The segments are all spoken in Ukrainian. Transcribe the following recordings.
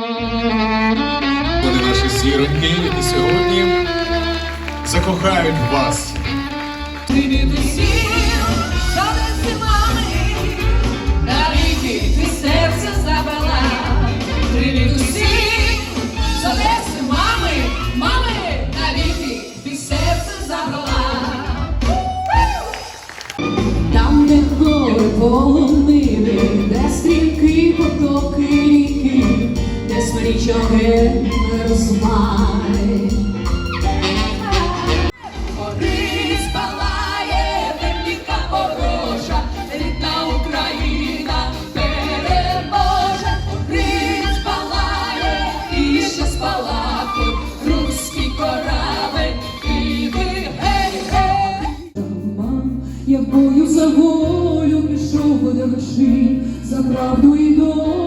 Вони наші зіроньки, які сьогодні закохають вас. Привіт усім, донеси мами, навіки ти серце забрала. Привіт усім, донеси мами, мами, навіки ти серце забрала. Там, де гори полонили, смирічоги розмай. Горить палає техніка ворожа, рідна Україна переможе. Горить палає і ще спалахує руський корабель, і ви гей, гей. Я бою за волю пішов до душі, за правду і долю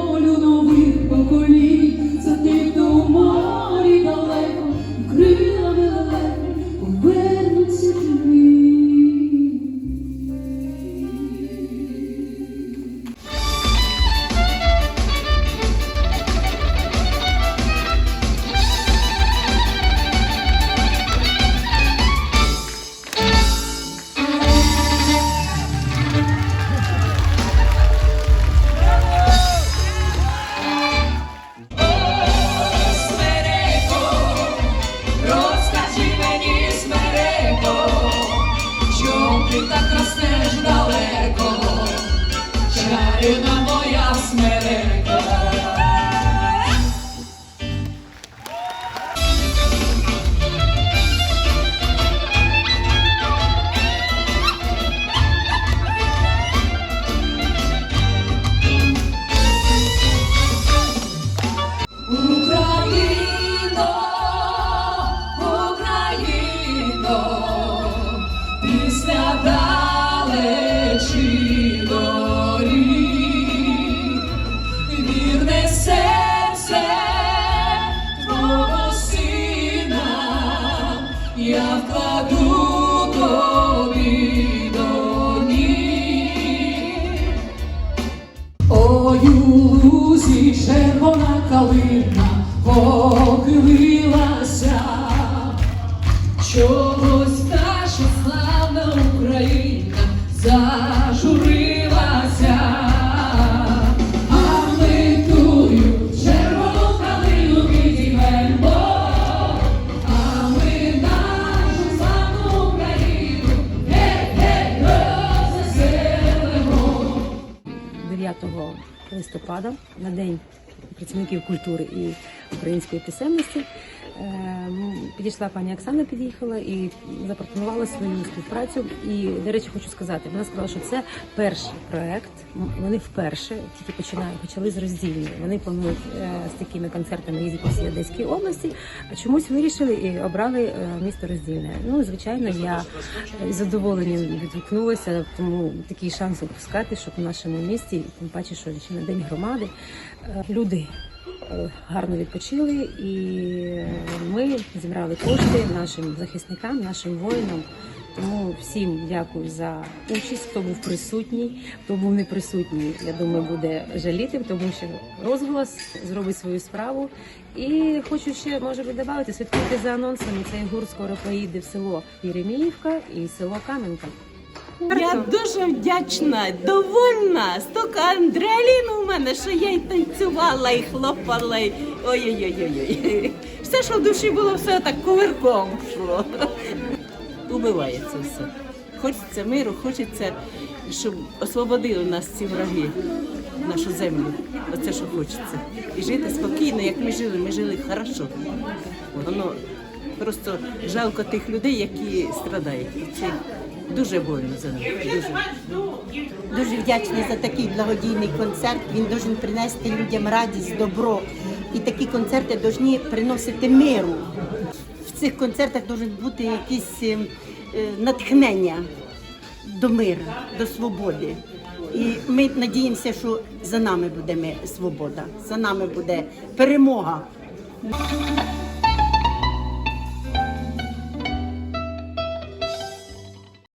похилилася, чогось наша славна Україна зажурилася, а ми тую червону калину підіймемо, а ми нашу славну Україну гей, розвеселимо. 9 листопада на День працівників культури і української писемності. Е, м, Підійшла пані Оксана, під'їхала і запропонувала свою співпрацю. І, до речі, хочу сказати, вона сказала, що це перший проект. Вони вперше тільки починають, почали з роздільної. Вони планують е, з такими концертами їздити по всій Одеській області. А чомусь вирішили і обрали е, місто роздільне. Ну, звичайно, я задоволенням відгукнулася, тому такий шанс опускати, щоб в нашому місті, тим паче, що на день громади е, люди гарно відпочили, і ми зібрали кошти нашим захисникам, нашим воїнам. Тому всім дякую за участь, хто був присутній, хто був не присутній. Я думаю, буде жаліти, тому що розголос зробить свою справу. І хочу ще може би додати, слідкуйте за анонсами. Цей гурт скоро поїде в село Єреміївка і село Кам'янка. Я дуже вдячна, довольна. Стільки адреналіну у мене, що я й танцювала, і хлопала. і Ой-ой-ой. Все, що в душі було, все так кувирком йшло. Убиває це все. Хочеться миру, хочеться, щоб освободили нас ці враги, нашу землю. Оце що хочеться. І жити спокійно, як ми жили. Ми жили хорошо. Воно просто жалко тих людей, які страдають. Дуже больно за них. Дуже. Дуже вдячні за такий благодійний концерт. Він должен принести людям радість, добро. І такі концерти повинні приносити миру. В цих концертах повинно бути якесь е, е, натхнення до миру, до свободи. І ми надіємося, що за нами буде свобода, за нами буде перемога.